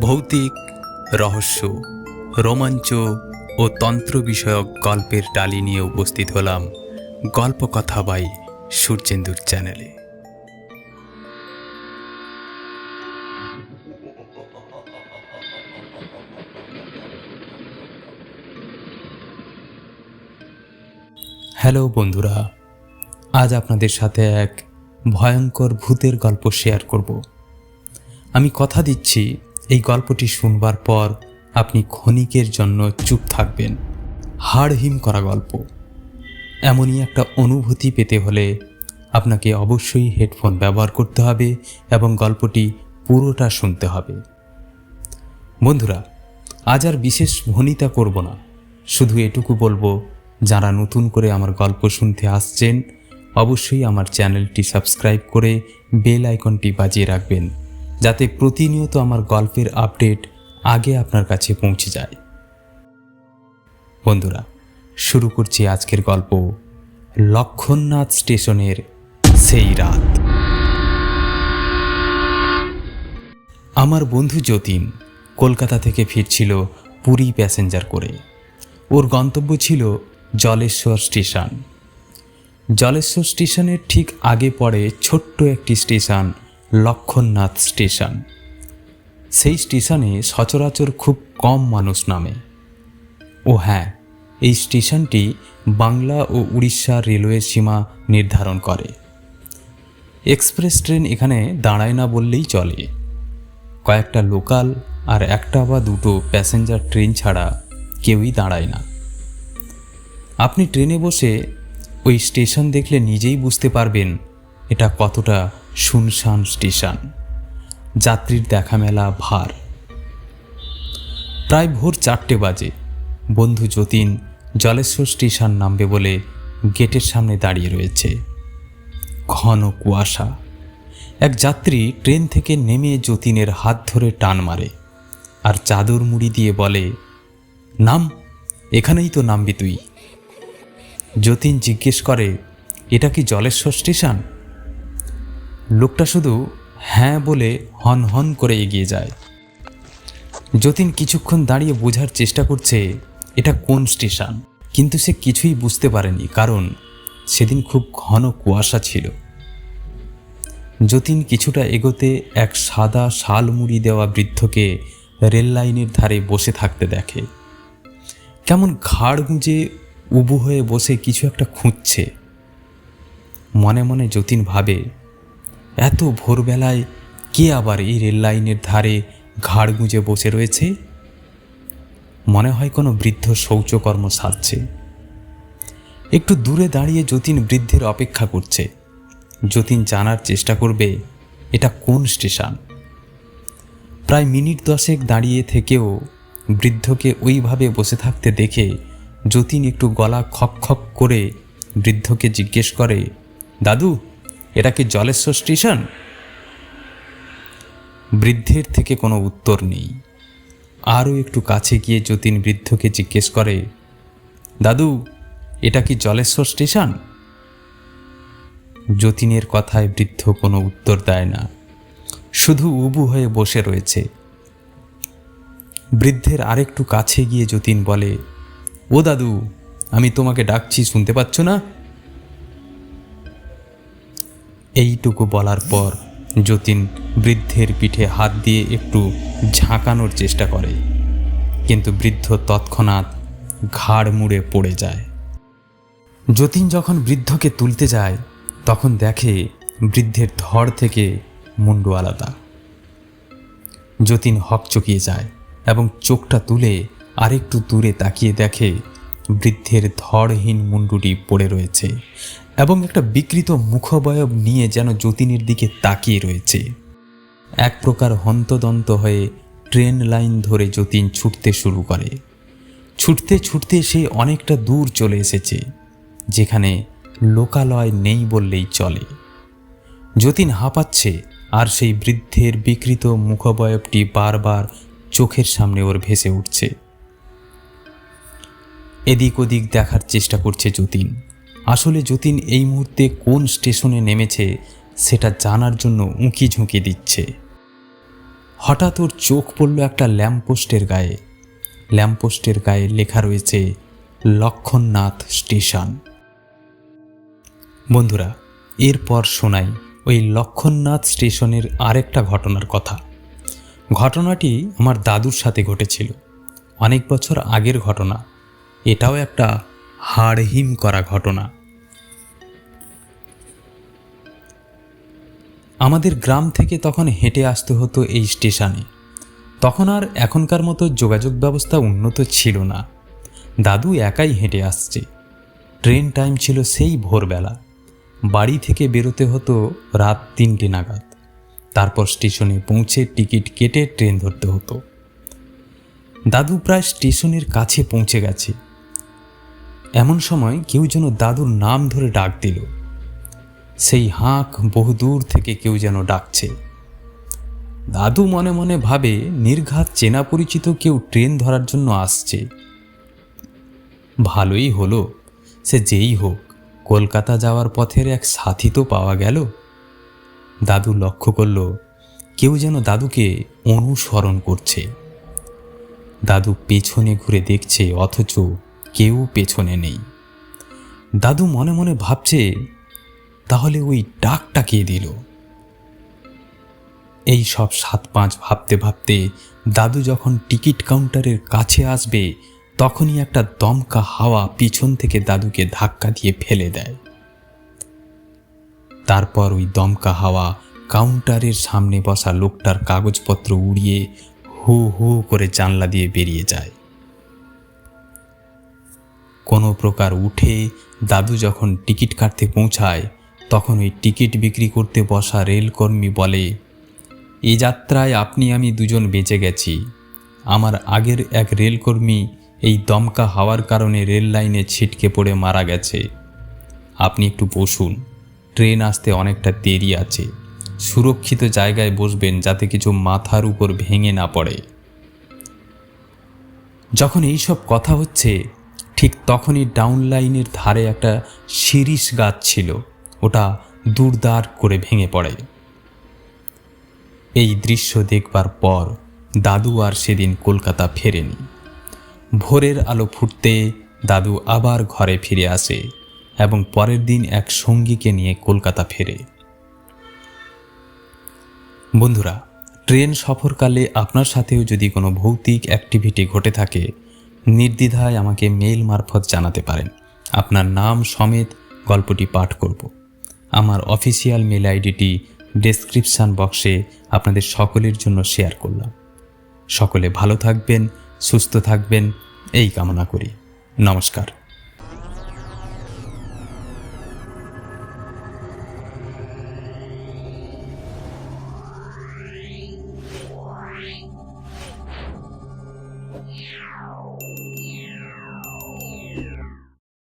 ভৌতিক, রহস্য, রোমাঞ্চ ও তন্ত্র বিষয়ক গল্পের ডালি নিয়ে উপস্থিত হলাম গল্প কথা বাই সূর্যেন্দুর চ্যানেলে। হ্যালো বন্ধুরা, আজ আপনাদের সাথে এক ভয়ঙ্কর ভূতের গল্প শেয়ার করব। আমি কথা দিচ্ছি এই গল্পটি শুনবার পর আপনি ক্ষণিকের জন্য চুপ থাকবেন। হাড়হিম করা গল্প। এমনই একটা অনুভূতি পেতে হলে আপনাকে অবশ্যই হেডফোন ব্যবহার করতে হবে এবং গল্পটি পুরোটা শুনতে হবে। বন্ধুরা, আজ আর বিশেষ ভনিতা করব না। শুধু এটুকু বলব, যারা নতুন করে আমার গল্প শুনতে আসছেন, অবশ্যই আমার চ্যানেলটি সাবস্ক্রাইব করে বেল আইকনটি বাজিয়ে রাখবেন। যাতে প্রতিনিয়ত আমার গল্পের আপডেট আগে আপনার কাছে পৌঁছে যায়। বন্ধুরা, শুরু করছি আজকের গল্প লক্ষণনাথ স্টেশনের সেই রাত। আমার বন্ধু যতীন কলকাতা থেকে ফিরছিল পুরী প্যাসেঞ্জার করে। ওর গন্তব্য ছিল জলেশ্বর স্টেশন। জলেশ্বর স্টেশনের ঠিক আগে পড়ে ছোট্ট একটি স্টেশন লক্ষণনাথ স্টেশন। সেই স্টেশনে সচরাচর খুব কম মানুষ নামে। ও হ্যাঁ এই স্টেশনটি বাংলা ও উড়িষ্যা রেলওয়ে সীমা নির্ধারণ করে। এক্সপ্রেস ট্রেন এখানে দাঁড়ায় না বললেই চলে। কয়েকটা লোকাল আর একটা বা দুটো প্যাসেঞ্জার ট্রেন ছাড়া কেউই দাঁড়ায় না। আপনি ট্রেনে বসে ওই স্টেশন দেখলে নিজেই বুঝতে পারবেন এটা কতটা শুনশান স্টেশন। যাত্রীর দেখা মেলা ভার। প্রায় ভোর চারটে বাজে। বন্ধু যতীন জলেশ্বর স্টেশন নামবে বলে গেটের সামনে দাঁড়িয়ে রয়েছে। ঘন কুয়াশা। এক যাত্রী ট্রেন থেকে নেমে যতীনের হাত ধরে টান মারে আর চাদর মুড়ি দিয়ে বলে, নাম, এখানেই তো নামবি তুই। যতীন জিজ্ঞেস করে, এটা কি জলেশ্বর স্টেশন? লোকটা শুধু হ্যাঁ বলে হন হন করে এগিয়ে যায়। যতীন কিছুক্ষণ দাঁড়িয়ে বোঝার চেষ্টা করছে, এটা কোন স্টেশন? কিন্তু সে কিছুই বুঝতে পারেনি, কারণ সেদিন খুব ঘন কুয়াশা ছিল। যতীন কিছুটা এগোতে এক সাদা শাল মুড়ি দেওয়া বৃদ্ধকে রেল লাইনের ধারে বসে থাকতে দেখে। কেমন ঘাড় গুঁজে উবু হয়ে বসে কিছু একটা খুঁজছে। মনে মনে যতীন ভাবে এত ভোরবেলায় কে আবার এই রেল লাইনের ধারে ঘাড় গুঁজে বসে রয়েছে? মনে হয় কোনো বৃদ্ধ শৌচকর্ম সারছে। একটু দূরে দাঁড়িয়ে যতীন বৃদ্ধের অপেক্ষা করছে। যতীন জানার চেষ্টা করবে, এটা কোন স্টেশন? প্রায় মিনিট দশেক দাঁড়িয়ে থেকেও বৃদ্ধকে ওইভাবে বসে থাকতে দেখে যতীন একটু গলা খক খক করে বৃদ্ধকে জিজ্ঞেস করে, দাদু এটা কি জলেশ্বর স্টেশন? বৃদ্ধের থেকে কোনো উত্তর নেই। আরও একটু কাছে গিয়ে যতীন বৃদ্ধকে জিজ্ঞেস করে, দাদু, এটা কি জলেশ্বর স্টেশন? যতীনের কথায় বৃদ্ধ কোনো উত্তর দেয় না। শুধু উবু হয়ে বসে রয়েছে। বৃদ্ধের আরেকটু কাছে গিয়ে যতীন বলে, ও দাদু, আমি তোমাকে ডাকছি, শুনতে পাচ্ছ না? এইটুকু বলার পর যতীন বৃদ্ধের পিঠে হাত দিয়ে একটু ঝাঁকানোর চেষ্টা করে। কিন্তু বৃদ্ধ তৎক্ষণাৎ ঘাড় মুড়ে পড়ে যায়। যতীন যখন বৃদ্ধকে তুলতে যায়, তখন দেখে বৃদ্ধের ধড় থেকে মুন্ডু আলাদা। যতীন হকচকিয়ে যায় এবং চোখটা তুলে আরেকটু দূরে তাকিয়ে দেখে বৃদ্ধের ধড়হীন মুন্ডুটি পড়ে রয়েছে। এবং একটা বিকৃত মুখবয়ব নিয়ে যেন যতীনের দিকে তাকিয়ে রয়েছে। এক প্রকার হন্তদন্ত হয়ে ট্রেন লাইন ধরে যতীন ছুটতে শুরু করে। ছুটতে ছুটতে সে অনেকটা দূর চলে এসেছে, যেখানে লোকালয় নেই বললেই চলে। যতীন হাঁপাচ্ছে আর সেই বৃদ্ধের বিকৃত মুখবয়বটি বারবার চোখের সামনে ওর ভেসে উঠছে। এদিক ওদিক দেখার চেষ্টা করছে যতীন। আসলে যতীন এই মুহূর্তে কোন স্টেশনে নেমেছে, সেটা জানার জন্য উঁকি ঝুঁকি দিচ্ছে। হঠাৎ ওর চোখ পড়ল একটা ল্যাম্পপোস্টের গায়ে। ল্যাম্পপোস্টের গায়ে লেখা রয়েছে, লক্ষণনাথ স্টেশন। বন্ধুরা, এরপর শোনাই ওই লক্ষণনাথ স্টেশনের আরেকটা ঘটনার কথা। ঘটনাটি আমার দাদুর সাথে ঘটেছিল। অনেক বছর আগের ঘটনা। এটাও একটা হাড়হিম করা ঘটনা। আমাদের গ্রাম থেকে তখন হেঁটে আসতে হতো এই স্টেশনে। তখন আর এখনকার মতো যোগাযোগ ব্যবস্থা উন্নত ছিল না। দাদু একাই হেঁটে আসছে। ট্রেন টাইম ছিল সেই ভোরবেলা। বাড়ি থেকে বেরোতে হতো রাত তিনটে নাগাদ। তারপর স্টেশনে পৌঁছে টিকিট কেটে ট্রেন ধরতে হতো। দাদু প্রায় স্টেশনের কাছে পৌঁছে গেছে। এমন সময় কেউ যেন দাদুর নাম ধরে ডাক দিল। সেই হাঁক বহুদূর থেকে কেউ যেন ডাকছে। দাদু মনে মনে ভাবে নির্ঘাত চেনা পরিচিত কেউ ট্রেন ধরার জন্য আসছে। ভালোই হলো, সে যেই হোক, কলকাতা যাওয়ার পথের এক সাথী তো পাওয়া গেল। দাদু লক্ষ্য করল, কেউ যেন দাদুকে অনুসরণ করছে। দাদু পেছনে ঘুরে দেখছে, অথচ কেউ পেছনে নেই। দাদু মনে মনে ভাবছে, তাহলে ওই ডাকটা কে দিল? এই সব সাত পাঁচ ভাবতে ভাবতে দাদু যখন টিকিট কাউন্টারের কাছে আসবে, তখনই একটা দমকা হাওয়া পিছন থেকে দাদুকে ধাক্কা দিয়ে ফেলে দেয়। তারপর ওই দমকা হাওয়া কাউন্টারের সামনে বসা লোকটার কাগজপত্র উড়িয়ে হু হু করে জানলা দিয়ে বেরিয়ে যায়। কোনো প্রকার উঠে দাদু যখন টিকিট কাটতে পৌঁছায়, তখন ওই টিকিট বিক্রি করতে বসা রেলকর্মী বলে এই যাত্রায় আপনি আমি দুজন বেঁচে গেছি। আমার আগের এক রেলকর্মী এই দমকা হাওয়ার কারণে রেল লাইনে ছিটকে পড়ে মারা গেছে। আপনি একটু বসুন, ট্রেন আসতে অনেকটা দেরি আছে। সুরক্ষিত জায়গায় বসবেন যাতে কিছু মাথার উপর ভেঙে না পড়ে। যখন এইসব কথা হচ্ছে ঠিক তখনই ডাউন লাইনের ধারে একটা শিরিষ গাছ ছিল। ওটা দুরদার করে ভেঙে পড়ে। এই দৃশ্য দেখবার পর দাদু আর সেদিন কলকাতা ফেরেনি। ভোরের আলো ফুটতে দাদু আবার ঘরে ফিরে আসে এবং পরের দিন এক সঙ্গীকে নিয়ে কলকাতা ফেরে। বন্ধুরা, ট্রেন সফরকালে আপনার সাথেও যদি কোনো ভৌতিক অ্যাক্টিভিটি ঘটে থাকে নির্দ্বিধায় আমাকে মেইল মারফত জানাতে পারেন। আপনার নাম সমেত গল্পটি পাঠ করব। আমার অফিসিয়াল মেল আইডিটি ডেসক্রিপশান বক্সে আপনাদের সকলের জন্য শেয়ার করলাম। সকলে ভালো থাকবেন, সুস্থ থাকবেন, এই কামনা করি। নমস্কার।